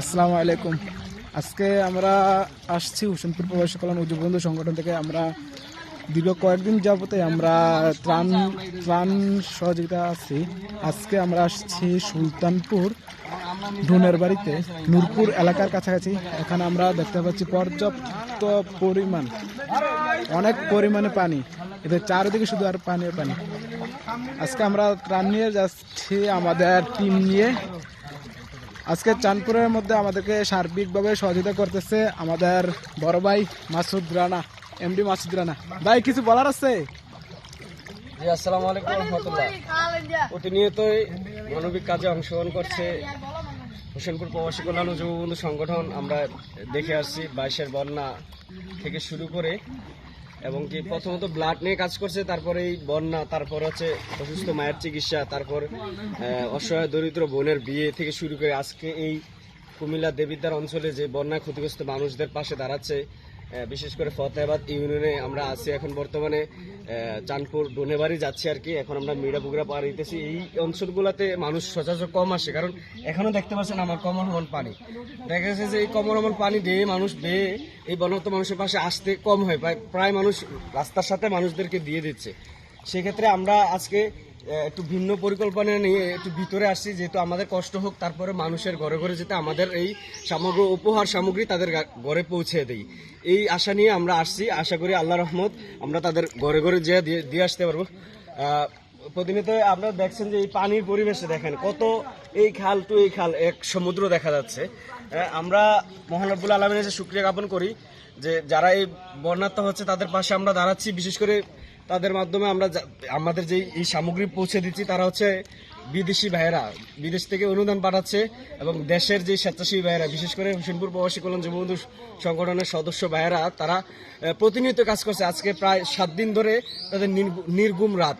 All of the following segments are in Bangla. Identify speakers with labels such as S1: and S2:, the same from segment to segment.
S1: আসসালামু আলাইকুম। আজকে আমরা আসছি হোসেনপুর প্রবাসী কল্যাণ উজ্জবন্ধু সংগঠন থেকে। আমরা দীর্ঘ কয়েকদিন যাবতে আমরা ত্রাণ ত্রাণ সহযোগিতা আছি। আজকে আমরা আসছি সুলতানপুর ডুনের বাড়িতে, নূরপুর এলাকার কাছাকাছি। এখানে আমরা দেখতে পাচ্ছি পর্যাপ্ত পরিমাণ, অনেক পরিমাণে পানি। এদের চারিদিকে শুধু আর পানি পানি। আজকে আমরা ত্রাণ নিয়ে যাচ্ছি আমাদের টিম নিয়ে। আজকে চাঁদপুরের মধ্যে আমাদেরকে সার্বিকভাবে সহযোগিতা করতেছে আমাদের বড় ভাই মাসুদ রানা এমডি মাসুদ রানা। ভাই, কিছু বলার আছে?
S2: আসসালামু আলাইকুম রহমতুল্লাহ। প্রতিনিয়তই মানবিক কাজে অংশগ্রহণ করছে হোসেনপুর প্রবাসী কল্যাণ যুববন্ধু সংগঠন। আমরা দেখে আসছি বাইশের বন্যা থেকে শুরু করে এবং কি প্রথমত ব্লাড নিয়ে কাজ করছে তারপরে এই বন্যা, তারপর হচ্ছে অসুস্থ মায়ের চিকিৎসা, তারপর অসহায় দরিদ্র বোনের বিয়ে থেকে শুরু করে আজকে এই কুমিল্লা দেবিদ্বার অঞ্চলে যে বন্যা ক্ষতিগ্রস্ত মানুষদের পাশে দাঁড়াচ্ছে বিশেষ করে ফতেহাবাদ ইউনিয়নে আমরা আছি এখন বর্তমানে। চাঁদপুর ডোনেবাড়ি যাচ্ছি আর কি। এখন আমরা মিড়াপুকুরা পার হইতেছি। এই অঞ্চলগুলোতে মানুষ সচরাচর কম আসে, কারণ এখনও দেখতে পাচ্ছেন আমার হমন পানি। দেখা যাচ্ছে যে এই হমন পানি দিয়ে মানুষ বেয়ে এই বনত মানুষের পাশে আসতে কম হয়। প্রায় প্রায় মানুষ রাস্তার সাথে মানুষদেরকে দিয়ে দিচ্ছে। সেক্ষেত্রে আমরা আজকে একটু ভিন্ন পরিকল্পনা নিয়ে একটু ভিতরে আসছি, যেহেতু আমাদের কষ্ট হোক, তারপরে মানুষের ঘরে ঘরে যেতে আমাদের এই সামগ্র, উপহার সামগ্রী তাদের ঘরে পৌঁছে দেই। এই আশা নিয়ে আমরা আসছি, আশা করি আল্লাহ রহমত আমরা তাদের ঘরে ঘরে যেয়ে দিয়ে আসতে পারব। প্রতিনিয়ত আপনারা দেখছেন যে এই পানির পরিবেশে দেখেন, কত এই খাল টু এই খাল এক সমুদ্র দেখা যাচ্ছে। আমরা মহানবুল আলমের কাছে শুক্রিয়া জ্ঞাপন করি যে যারা এই বন্যাত্ম হচ্ছে তাদের পাশে আমরা দাঁড়াচ্ছি, বিশেষ করে তাদের মাধ্যমে আমরা আমাদের যে এই সামগ্রী পৌঁছে দিচ্ছি, তারা হচ্ছে বিদেশি ভাইয়েরা। বিদেশ থেকে অনুদান পাঠাচ্ছে এবং দেশের যে স্বেচ্ছাসেবী ভাইয়েরা, বিশেষ করে হোসেনপুর প্রবাসী কল্যাণ যুববন্ধু সংগঠনের সদস্য ভাইয়েরা, তারা প্রতিনিয়ত কাজ করছে। আজকে প্রায় সাত দিন ধরে তাদের নির্গু- নির্গুম রাত।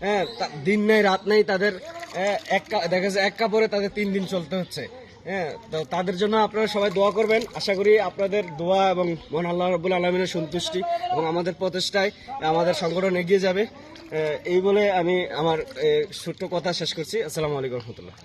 S2: হ্যাঁ দিন নাই, রাত নাই তাদের এক দেখা যাচ্ছে এক কাপড়ে তাদের তিন দিন চলতে হচ্ছে। হ্যাঁ তো তাদের জন্য আপনারা সবাই দোয়া করবেন। আশা করি আপনাদের দোয়া এবং মহান আল্লাহ রবুল আলমিনের সন্তুষ্টি এবং আমাদের প্রচেষ্টায় আমাদের সংগঠন এগিয়ে যাবে। এই বলে আমি আমার ছোট্ট কথা শেষ করছি। আসসালামু আলাইকুম রহমতুল্লাহ।